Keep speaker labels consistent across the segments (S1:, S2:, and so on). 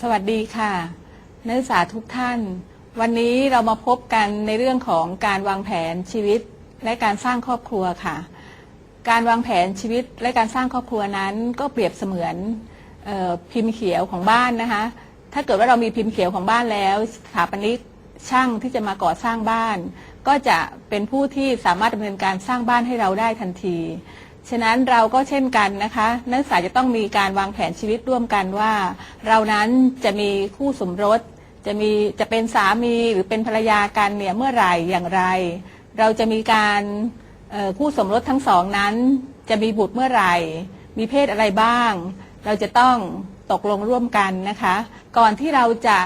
S1: สวัสดีค่ะ นักศึกษาทุกท่าน วันนี้เรามาพบกันในเรื่องของการวางแผนชีวิตและการสร้างครอบครัวค่ะ การวางแผนชีวิตและการสร้างครอบครัวนั้นก็เปรียบเสมือนออพิมพ์เขียวของบ้านนะคะ ถ้าเกิดว่าเรามีพิมพ์เขียวของบ้านแล้วสถาปนิกช่างที่จะมาก่อสร้างบ้าน ก็จะเป็นผู้ที่สามารถดำเนินการสร้างบ้านให้เราได้ทันที ฉะนั้นเราก็เช่นกันนะคะ นักศึกษาจะต้องมีการวางแผนชีวิตร่วมกันว่า เรานั้นจะมีคู่สมรส จะมีจะเป็นสามีหรือเป็นภรรยากันเนี่ยเมื่อไหร่อย่างไร เราจะมีการคู่สมรสทั้งสองนั้น จะมีบุตรเมื่อไหร่ มีเพศอะไรบ้าง เราจะต้องตกลงร่วมกันนะคะ ก่อนที่เราจะ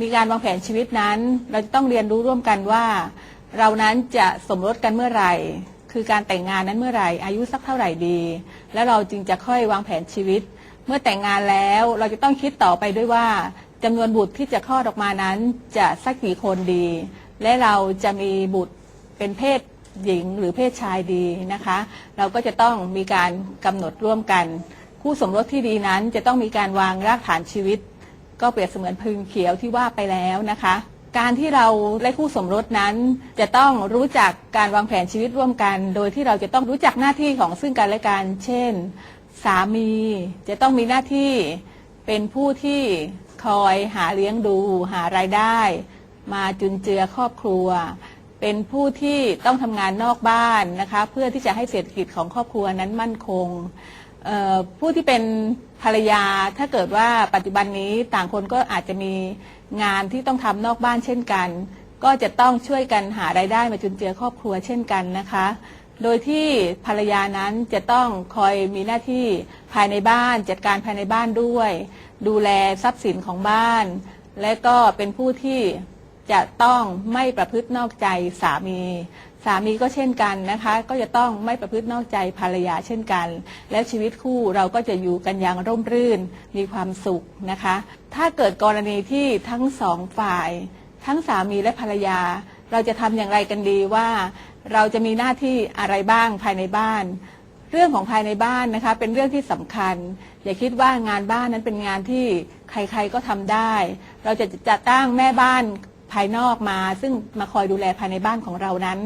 S1: มีการวางแผนชีวิตนั้น เราจะต้องเรียนรู้ร่วมกันว่า เรานั้นจะสมรสกันเมื่อไหร่ คือการแต่งงานนั้นเมื่อไหร่ อายุสักเท่าไหร่ดี แล้วเราจึงจะค่อยวางแผนชีวิต เมื่อแต่งงานแล้วเราจะต้องคิดต่อไปด้วยว่าจำนวนบุตรที่จะคลอดออกมานั้นจะสักกี่คนดี และเราจะมีบุตรเป็นเพศหญิงหรือเพศชายดีนะคะ เราก็จะต้องมีการกำหนดร่วมกัน คู่สมรสที่ดีนั้นจะต้องมีการวางรากฐานชีวิต ก็เปรียบเสมือนพึงเขียวที่ว่าไปแล้วนะคะ การที่เราและคู่สมรสนั้น จะต้องรู้จักการวางแผนชีวิตร่วมกัน โดยที่เราจะต้องรู้จักหน้าที่ของซึ่งกันและกัน เช่น สามีจะต้องมีหน้าที่เป็นผู้ที่คอยหาเลี้ยงดู หารายได้ มาจุนเจือครอบครัว เป็นผู้ที่ต้องทำงานนอกบ้านนะคะเพื่อที่จะให้เศรษฐกิจของครอบครัวนั้นมั่นคงผู้ที่เป็นภรรยาถ้าเกิดว่าปัจจุบันนี้ต่างคนก็อาจจะมี งานที่ต้องทำนอกบ้านเช่นกัน ก็จะต้องช่วยกันหารายได้มาจุนเจือครอบครัวเช่นกันนะคะ โดยที่ภรรยานั้นจะต้องคอยมีหน้าที่ภายในบ้าน จัดการภายในบ้านด้วย ดูแลทรัพย์สินของบ้าน และก็เป็นผู้ที่จะต้องไม่ประพฤตินอกใจสามี สามีก็เช่นกันนะคะ ก็จะต้องไม่ประพฤตินอกใจภรรยาเช่นกัน แล้วชีวิตคู่เราก็จะอยู่กันอย่างร่มรื่นมีความสุขนะคะ ถ้าเกิดกรณีที่ทั้งสองฝ่าย ทั้งสามีและภรรยา เราจะทำอย่างไรกันดีว่า เราจะมีหน้าที่อะไรบ้างภายในบ้าน เรื่องของภายในบ้านนะคะ เป็นเรื่องที่สำคัญ อย่าคิดว่างานบ้านนั้นเป็นงานที่ใครๆก็ทำได้ เราจะจะตั้งแม่บ้าน ภายนอกมา ซึ่งมาคอยดูแลภายในบ้านของเรานั้น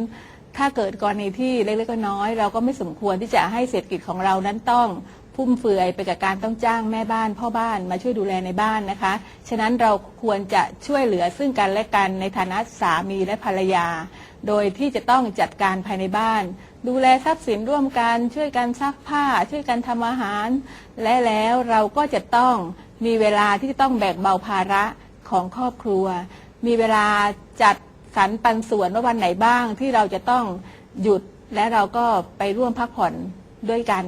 S1: ถ้าเกิดกรณีที่เล็กๆก็น้อยๆเราก็ไม่สมควรที่จะให้เศรษฐกิจของเรานั้นต้องฟุ่มเฟือยไปกับการต้องจ้างแม่บ้านพ่อบ้านมาช่วยดูแลในบ้านนะคะ ฉะนั้นเราควรจะช่วยเหลือซึ่งกันและกันในฐานะสามีและภรรยา โดยที่จะต้องจัดการภายในบ้าน ดูแลทรัพย์สินร่วมกัน ช่วยกันซักผ้า ช่วยกันทำอาหาร และแล้วเราก็จะต้องมีเวลาที่จะต้องแบกเบาภาระของครอบครัว มีเวลาจัดสรรปันส่วนว่าวันไหนบ้างที่เราจะต้องหยุดและเราก็ไปร่วมพักผ่อนด้วยกัน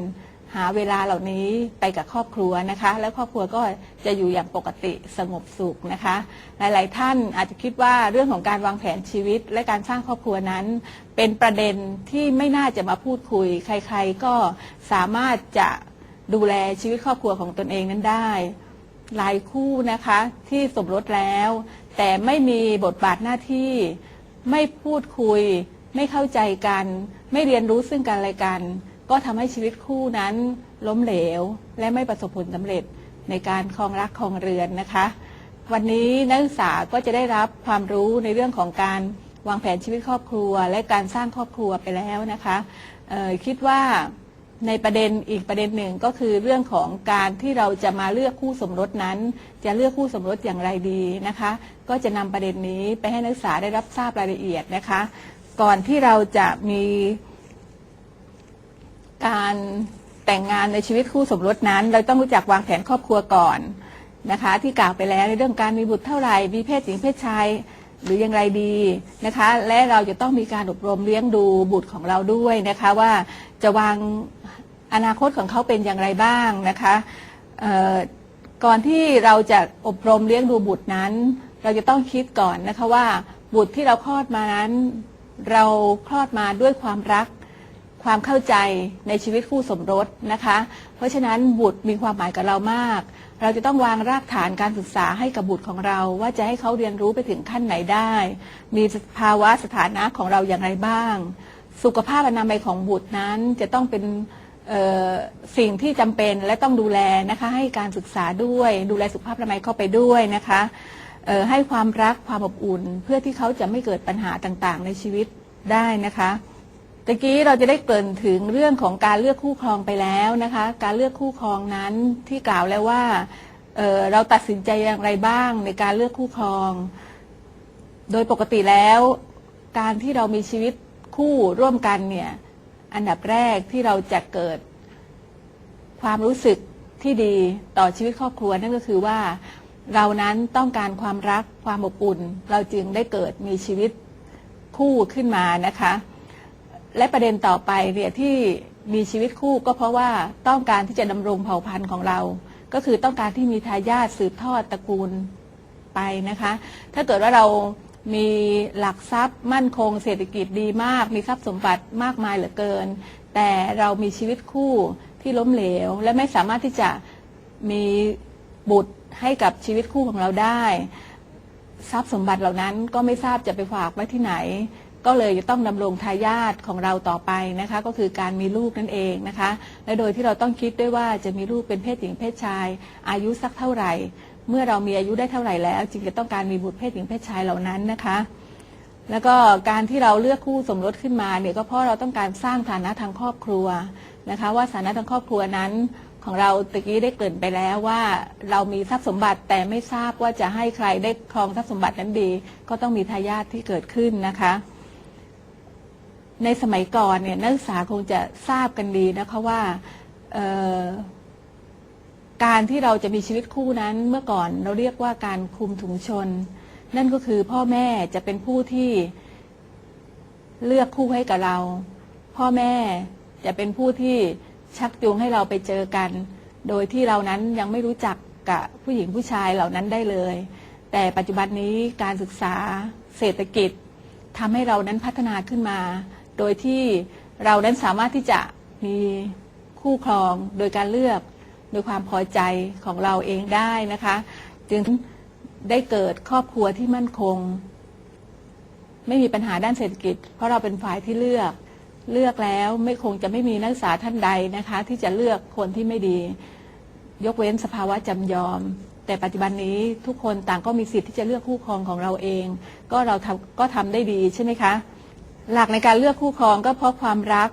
S1: หาเวลาเหล่านี้ไปกับครอบครัวนะคะ แล้วครอบครัวก็จะอยู่อย่างปกติสงบสุขนะคะ หลาย ๆ ท่านอาจจะคิดว่าเรื่องของการวางแผนชีวิต และการสร้างครอบครัวนั้น เป็นประเด็นที่ไม่น่าจะมาพูดคุย ใคร ๆ ก็สามารถจะดูแลชีวิตครอบครัวของตนเองนั้นได้ หลายคู่นะคะที่สมรสแล้ว แต่ไม่มีบทบาทหน้าที่ ไม่พูดคุย ไม่เข้าใจกัน ไม่เรียนรู้ซึ่งกันและกัน ก็ทำให้ชีวิตคู่นั้นล้มเหลว และไม่ประสบผลสำเร็จในการครองรักครองเรือนนะคะ วันนี้นักศึกษาก็จะได้รับความรู้ในเรื่องของการวางแผนชีวิตครอบครัว และการสร้างครอบครัวไปแล้วนะคะคิดว่า ในประเด็นอีกประเด็นหนึ่งก็คือเรื่องของการที่เราจะมาเลือกคู่สมรสนั้น จะเลือกคู่สมรสอย่างไรดีนะคะ ก็จะนำประเด็นนี้ไปให้นักศึกษาได้รับทราบรายละเอียดนะคะ ก่อนที่เราจะมีการแต่งงานในชีวิตคู่สมรสนั้น เราต้องรู้จักวางแผนครอบครัวก่อนนะคะ ที่กล่าวไปแล้วในเรื่องการมีบุตรเท่าไหร่มีเพศหญิงเพศชาย หรืออย่างไรดีนะคะ และเราจะต้องมีการอบรมเลี้ยงดูบุตรของเราด้วยนะคะว่าจะวางอนาคตของเขาเป็นอย่างไรบ้างนะคะก่อนที่เราจะอบรมเลี้ยงดูบุตรนั้น เราจะต้องคิดก่อนนะคะว่าบุตรที่เราคลอดมานั้น เราคลอดมาด้วยความรักความเข้าใจในชีวิตคู่สมรสนะคะ เพราะฉะนั้นบุตรมีความหมายกับเรามาก เราจะต้องวางรากฐานการศึกษาให้กับบุตรของเรา ว่าจะให้เขาเรียนรู้ไปถึงขั้นไหนได้ มีภาวะสถานะของเราอย่างไรบ้าง สุขภาพอนามัยของบุตรนั้นจะต้องเป็นสิ่งที่จำเป็นและต้องดูแลนะคะให้การศึกษาด้วย ดูแลสุขภาพอนามัยเข้าไปด้วยนะคะให้ความรักความอบอุ่น เพื่อที่เขาจะไม่เกิดปัญหาต่างๆ ในชีวิตได้นะคะ ตะกี้เราจะได้เกริ่นถึงเรื่องของการเลือกคู่ครองไปแล้วนะคะ การเลือกคู่ครองนั้นที่กล่าวแล้วว่าเเราตัดสินใจอย่างไรบ้างในการเลือกคู่ครอง โดยปกติแล้ว การที่เรามีชีวิตคู่ร่วมกันเนี่ยอันดับแรกที่เราจะเกิด ความรู้สึกที่ดีต่อชีวิตครอบครัวนั่นก็คือว่าเรานั้นต้องการความรักความอบอุ่น เราจึงได้เกิดมีชีวิตคู่ขึ้นมานะคะ และประเด็นต่อไปเนี่ยที่มีชีวิตคู่ก็เพราะว่าต้องการที่จะดำรงเผ่าพันธุ์ของเรา ก็คือต้องการที่มีทายาทสืบทอดตระกูลไปนะคะ ถ้าเกิดว่าเรามีหลักทรัพย์มั่นคง เศรษฐกิจดีมาก มีทรัพย์สมบัติมากมายเหลือเกิน แต่เรามีชีวิตคู่ที่ล้มเหลว และไม่สามารถที่จะมีบุตรให้กับชีวิตคู่ของเราได้ ทรัพย์สมบัติเหล่านั้นก็ไม่ทราบจะไปฝากไว้ที่ไหน ก็เลยจะต้องดำรงทายาทของเราต่อไปนะคะ ก็คือการมีลูกนั่นเองนะคะ และโดยที่เราต้องคิดด้วยว่าจะมีลูกเป็นเพศหญิงเพศชาย อายุสักเท่าไหร่ เมื่อเรามีอายุได้เท่าไหร่แล้ว จึงจะต้องการมีบุตรเพศหญิงเพศชายเหล่านั้นนะคะแล้วก็การที่เราเลือกคู่สมรสขึ้นมาเนี่ยก็เพราะเราต้องการสร้างฐานะทางครอบครัวนะคะ ว่าฐานะทางครอบครัวนั้นของเราตะกี้ได้เกริ่นไปแล้วว่าเรามีทรัพย์สมบัติแต่ไม่ทราบว่าจะให้ใครได้ครองทรัพย์สมบัตินั้นดี ก็ต้องมีทายาทที่เกิดขึ้นนะคะ ในสมัยก่อนเนี่ยนักศึกษาคงจะทราบกันดีนะคะว่าการที่เราจะมีชีวิตคู่นั้นเมื่อก่อนเราเรียกว่าการคุมถุงชน นั่นก็คือพ่อแม่จะเป็นผู้ที่เลือกคู่ให้กับเรา พ่อแม่จะเป็นผู้ที่ชักจูงให้เราไปเจอกัน โดยที่เรานั้นยังไม่รู้จักกับผู้หญิงผู้ชายเหล่านั้นได้เลย แต่ปัจจุบันนี้การศึกษาเศรษฐกิจทำให้เรานั้นพัฒนาขึ้นมา โดยที่เรานั้นสามารถที่จะมีคู่ครองโดยการเลือกโดยความพอใจของเราเองได้นะคะ จึงได้เกิดครอบครัวที่มั่นคง ไม่มีปัญหาด้านเศรษฐกิจ เพราะเราเป็นฝ่ายที่เลือกเลือกแล้วไม่คงจะไม่มีนักศึกษาท่านใดนะคะ ที่จะเลือกคนที่ไม่ดี ยกเว้นสภาวะจำยอม แต่ปัจจุบันนี้ทุกคนต่างก็มีสิทธิ์ที่จะเลือกคู่ครองของเราเอง ก็เราทำก็ทำได้ดีใช่ไหมคะ หลักในการเลือกคู่ครองก็เพราะความรัก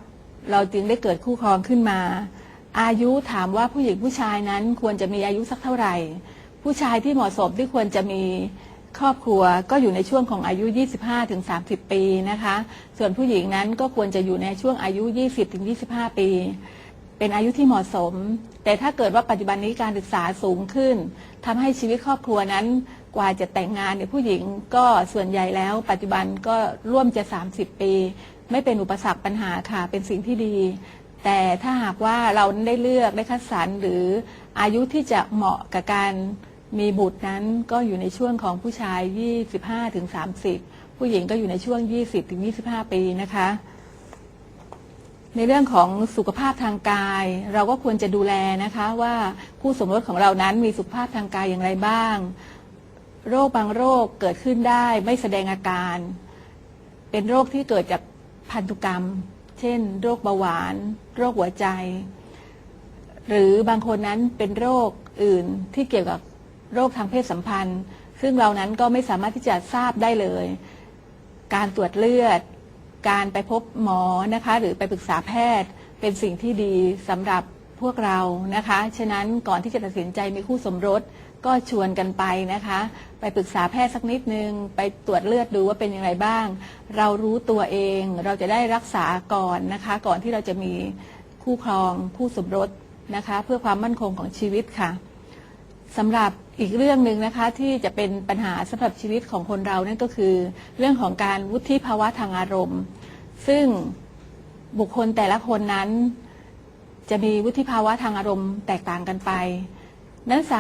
S1: เราจึงได้เกิดคู่ครองขึ้นมา อายุถามว่าผู้หญิงผู้ชายนั้นควรจะมีอายุสักเท่าไหร่ ผู้ชายที่เหมาะสมที่ควรจะมีครอบครัวก็อยู่ในช่วงของอายุ 25-30 ปีนะคะ ส่วนผู้หญิงนั้นก็ควรจะอยู่ในช่วงอายุ 20-25 ปี เป็นอายุที่เหมาะสม แต่ถ้าเกิดว่าปัจจุบันนี้การศึกษาสูงขึ้นทำให้ชีวิตครอบครัวนั้นกว่าจะแต่งงานเนี่ยผู้หญิงก็ส่วนใหญ่แล้ว ปัจจุบันก็ร่วมจะ 30 ปี ไม่เป็นอุปสรรคปัญหาค่ะ เป็นสิ่งที่ดี แต่ถ้าหากว่าเราได้เลือกได้คัดสรรหรืออายุที่จะเหมาะกับการมีบุตรนั้นก็อยู่ในช่วงของผู้ชาย 25ถึง30 ผู้หญิงก็อยู่ในช่วง 20ถึง25 ปีนะคะ ในเรื่องของสุขภาพทางกาย เราก็ควรจะดูแลนะคะว่าคู่สมรสของเรานั้นมีสุขภาพทางกายอย่างไรบ้าง โรคบางโรคเกิดขึ้นได้ไม่แสดงอาการ เป็นโรคที่เกิดจากพันธุกรรม เช่น โรคเบาหวาน โรคหัวใจ หรือบางคนนั้นเป็นโรคอื่นที่เกี่ยวกับโรคทางเพศสัมพันธ์ ซึ่งเรานั้นก็ไม่สามารถที่จะทราบได้เลย การตรวจเลือด การไปพบหมอนะคะ หรือไปปรึกษาแพทย์เป็นสิ่งที่ดีสำหรับพวกเรานะคะ ฉะนั้นก่อนที่จะตัดสินใจมีคู่สมรสก็ชวนกันไปนะคะ ไปปรึกษาแพทย์สักนิดนึง ไปตรวจเลือดดูว่าเป็นอย่างไรบ้าง เรารู้ตัวเองเราจะได้รักษาก่อนนะคะ ก่อนที่เราจะมีคู่ครองคู่สมรสนะคะ เพื่อความมั่นคงของชีวิตค่ะ สำหรับอีกเรื่องหนึ่งนะคะที่จะเป็นปัญหาสำหรับชีวิตของคนเรานั่นก็คือ เรื่องของการวุฒิภาวะทางอารมณ์ ซึ่งบุคคลแต่ละคนนั้น จะมีวุฒิภาวะทางอารมณ์แตกต่างกันไปนักศึกษา